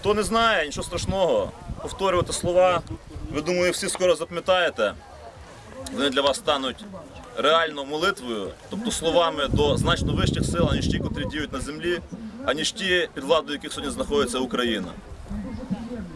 Хто не знає, нічого страшного, повторювати слова. Ви думаю, всі скоро запам'ятаєте. Вони для вас стануть реально молитвою, тобто словами до значно вищих сил, аніж ті, котрі діють на землі, аніж ті, під владою яких сьогодні знаходиться Україна.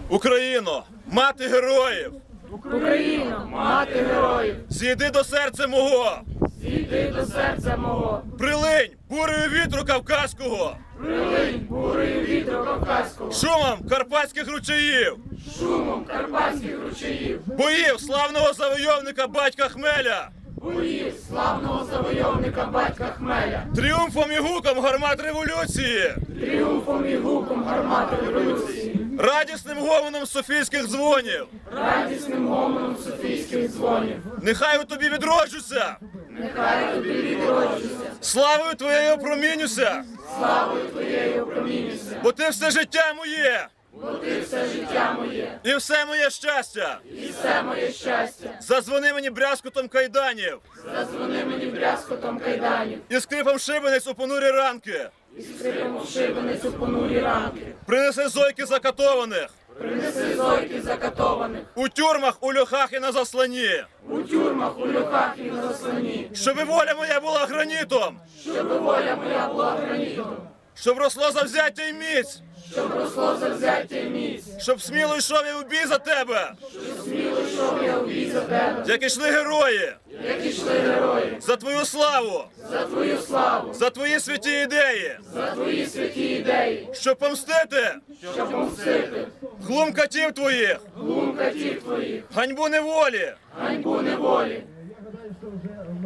Україно, мати героїв! Україно, мати героїв, Зійди до серця мого! Зійди до серця мого, Прилинь бурею вітру кавказького! прилинь бурею вітру кавказького, Шумом карпатських ручаїв! шумом карпатських ручаїв, Боїв славного завойовника батька Хмеля! боїв славного завойовника батька Хмеля, Тріумфом і гуком гармат революції! тріумфом і гуком гармати революції, Радісним гомоном софійських дзвонів! радісним гомоном софійських дзвонів. Нехай у тобі відроджуся! Нехай тобі відроджуся, Славою твоєю промінюся! славою твоєю опромінюся, Бо ти все життя моє! бо ти все життя моє, І все моє щастя! і все моє щастя. Зазвони мені брязкотом кайданів! Зазвони мені брязкотом кайданів, І скрипом шибениць у понурі ранки! і скрипом шибениць у понурі ранки. Принеси зойки закатованих! Принеси зойки закатованих, У тюрмах, у льохах і на заслані! у тюрмах, у льохах і на заслані. Щоби воля моя була гранітом! щоб воля моя була гранітом, Щоб росло завзяття й міць! щоб росло завзяття і міць, Щоб сміло йшов я у бій за тебе! щоб сміло йшов я у бій за тебе, Як ішли герої! як ішли герої, За твою славу! за твою славу, За твої святі ідеї! за твої святі ідеї, Щоб помстити щоб помстити глум катів твоїх! глум катів твоїх, Ганьбу неволі! ганьбу неволі,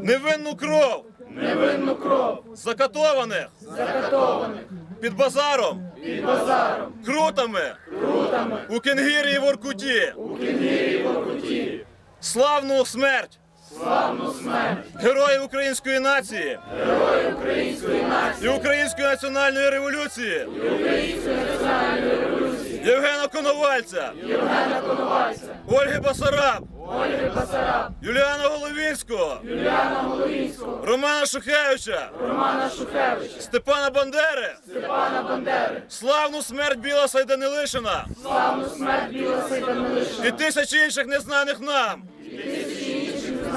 Невинну кров! Невинну кров, Закатованих! закатованих Під базаром! під базаром, Крутами! крутами, У Кенгірі і Воркуті! у Кенгірі і воркуті, Славну смерть! Славну смерть, Героїв української нації! Герої української нації, і української національної революції! Української національної революції, Євгена Коновальця, Євгена Коновальця, Ольги Басараб, Ольги Басараб, Юліана Головінського, Юліана Головінського, Романа Шухевича, Романа Шухевича, Степана Бандери, Степана Бандери, славну смерть Біла Сайданилишина! Славну смерть Біла Сейданилишина, і тисячі інших незнаних нам,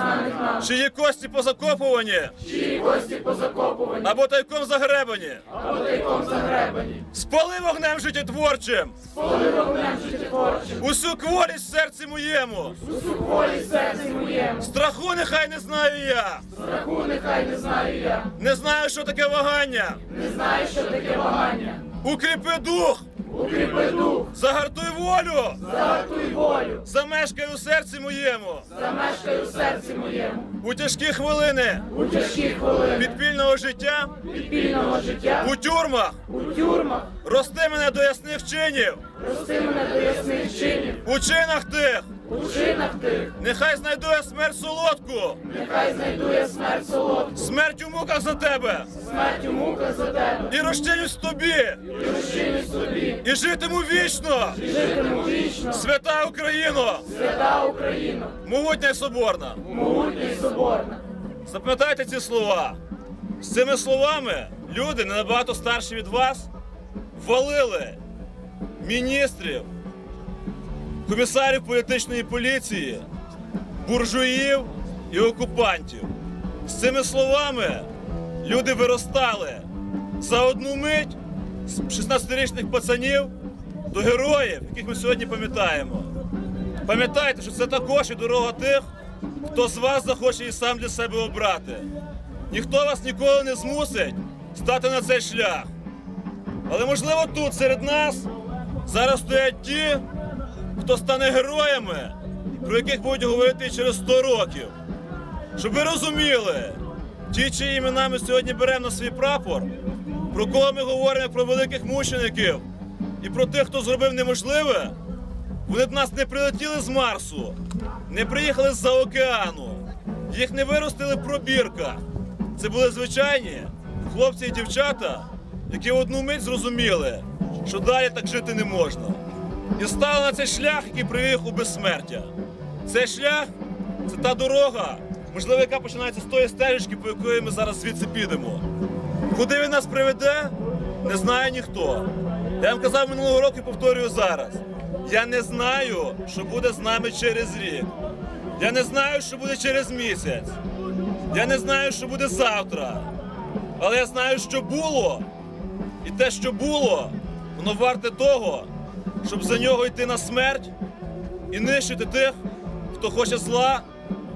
знаних нам, чиї кості позакопувані чиї кості позакопувані, або тайком загребані. або тайком загребані, Спали вогнем життєтворчим коли вогнем життєтворчим, усю кволість в серці моєму. усю волі серці моєму, Страху нехай не знаю я, страху нехай не знаю я, не знаю, що таке вагання. не знаю, що таке вагання, Укріпи дух, укріпи дух, загартуй волю, загартуй волю, замешкай у серці моєму. замешкай у серці моєму, У тяжкі хвилини. У тяжкі хвилини. Підпільного життя, підпільного життя, у тюрмах, у тюрмах, рости мене до ясних чинів, рости мене до ясних чинів, у чинах тих, у чинах тих, нехай знайду я смерть солодку, нехай знайду я смерть солодку, смерть у муках за тебе, смерть у муках за тебе, і розчинюсь тобі, і розчинюсь собі, і житиму вічно, і житиму вічно, свята Україно, свята Україна, могутня й соборна. могутня і соборна. Запам'ятайте ці слова. З цими словами люди, не набагато старші від вас, валили міністрів, комісарів політичної поліції, буржуїв і окупантів. З цими словами люди виростали за одну мить з 16-річних пацанів до героїв, яких ми сьогодні пам'ятаємо. Пам'ятайте, що це також і дорога тих, хто з вас захоче і сам для себе обрати. Ніхто вас ніколи не змусить стати на цей шлях. Але можливо тут серед нас зараз стоять ті, хто стане героями, про яких будуть говорити через 100 років. Щоб ви розуміли, ті, чиї імена ми сьогодні беремо на свій прапор, про кого ми говоримо про великих мучеників і про тих, хто зробив неможливе, вони до нас не прилетіли з Марсу, не приїхали з-за океану, їх не виростили в пробірках. Це були звичайні хлопці і дівчата, які в одну мить зрозуміли, що далі так жити не можна. І стали на цей шлях, який привів у безсмертя. Цей шлях це та дорога, можливо, яка починається з тої стежечки, по якої ми зараз звідси підемо. Куди він нас приведе, не знає ніхто. Я вам казав минулого року і повторюю зараз. Я не знаю, що буде з нами через рік. Я не знаю, що буде через місяць. Я не знаю, що буде завтра. Але я знаю, що було. І те, що було, воно варте того, щоб за нього йти на смерть і нищити тих, хто хоче зла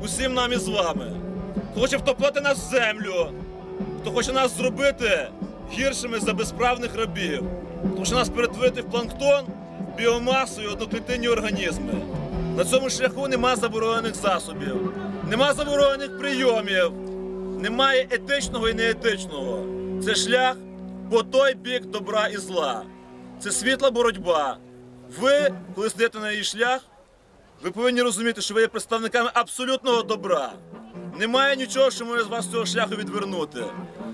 усім нам і з вами. Хто хоче втопити нас в землю, хто хоче нас зробити гіршими за безправних рабів, хто хоче нас перетворити в планктон, біомасу і одноклітинні організми. На цьому шляху нема заборонених засобів, нема заборонених прийомів, немає етичного і неетичного. Це шлях по той бік добра і зла. Це світла боротьба. Ви, коли стаєте на її шлях, ви повинні розуміти, що ви є представниками абсолютного добра. Немає нічого, що може вас з цього шляху відвернути.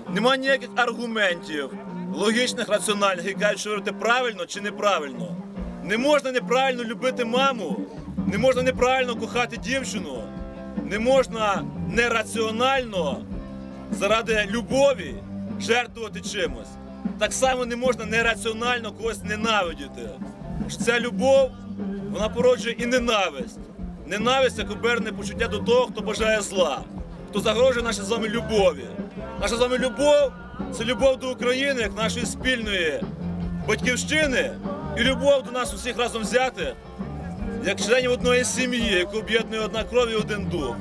Немає ніяких аргументів, логічних, раціональних, які кажуть, що ви правильно чи неправильно. Не можна неправильно любити маму, не можна неправильно кохати дівчину, не можна нераціонально заради любові жертвувати чимось. Так само не можна нераціонально когось ненавидіти. Ця любов вона породжує і ненависть. Ненависть як оберне почуття до того, хто бажає зла, хто загрожує нашій з вами любові. Наша з вами любов це любов до України, як нашої спільної батьківщини, і любов до нас усіх разом взяти, як членів одної сім'ї, яку об'єднує одна кров і один дух.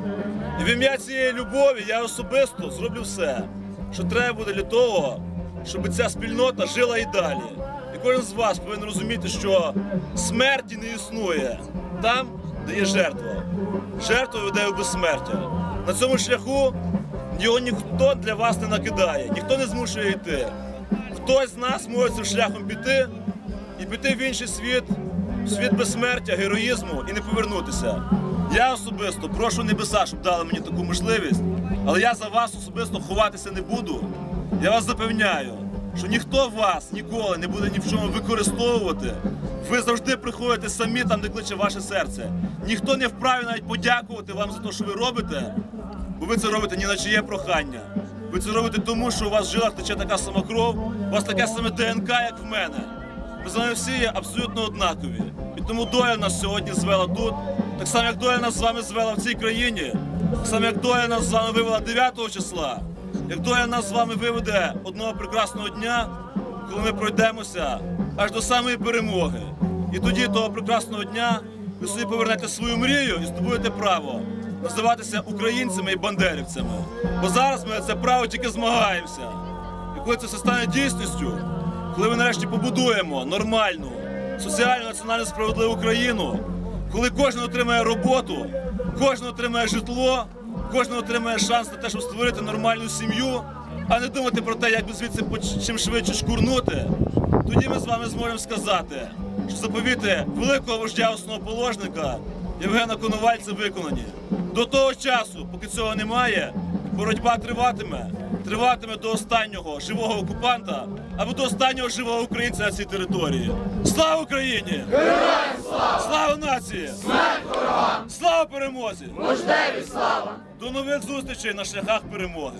І в ім'я цієї любові я особисто зроблю все, що треба буде для того, щоб ця спільнота жила і далі. І кожен з вас повинен розуміти, що смерті не існує там, де є жертва. Жертва веде у безсмертя. На цьому шляху його ніхто для вас не накидає, ніхто не змушує йти. Хтось з нас може цим шляхом піти і піти в інший світ, в світ безсмертя, героїзму і не повернутися. Я особисто прошу небеса, щоб дали мені таку можливість, але я за вас особисто ховатися не буду. Я вас запевняю, що ніхто вас ніколи не буде ні в чому використовувати. Ви завжди приходите самі там, де кличе ваше серце. Ніхто не вправі навіть подякувати вам за те, що ви робите, бо ви це робите ні на чиє прохання. Ви це робите тому, що у вас в жилах тече така сама кров, у вас таке саме ДНК, як в мене. Ми з вами всі є абсолютно однакові. І тому доля нас сьогодні звела тут, так само, як доля нас з вами звела в цій країні, так само, як доля нас з вами вивела 9 числа, як доля нас з вами виведе одного прекрасного дня, коли ми пройдемося аж до самої перемоги. І тоді того прекрасного дня ви собі повернете свою мрію і здобудете право називатися українцями і бандерівцями. Бо зараз ми це право тільки змагаємося. І коли це все стане дійсністю, коли ми нарешті побудуємо нормальну, соціально національно справедливу країну, коли кожен отримає роботу, кожен отримає житло, кожен отримає шанс на те, щоб створити нормальну сім'ю, а не думати про те, як би звідси чим швидше шкурнути, тоді ми з вами зможемо сказати, що заповіти великого вождя основоположника Євгена Коновальця виконані. До того часу, поки цього немає, боротьба триватиме, триватиме до останнього живого окупанта або до останнього живого українця на цій території. Слава Україні! Героям слава! Слава нації! Смерть ворогам! Слава перемозі! Муждеві слава! До нових зустрічей на шляхах перемоги!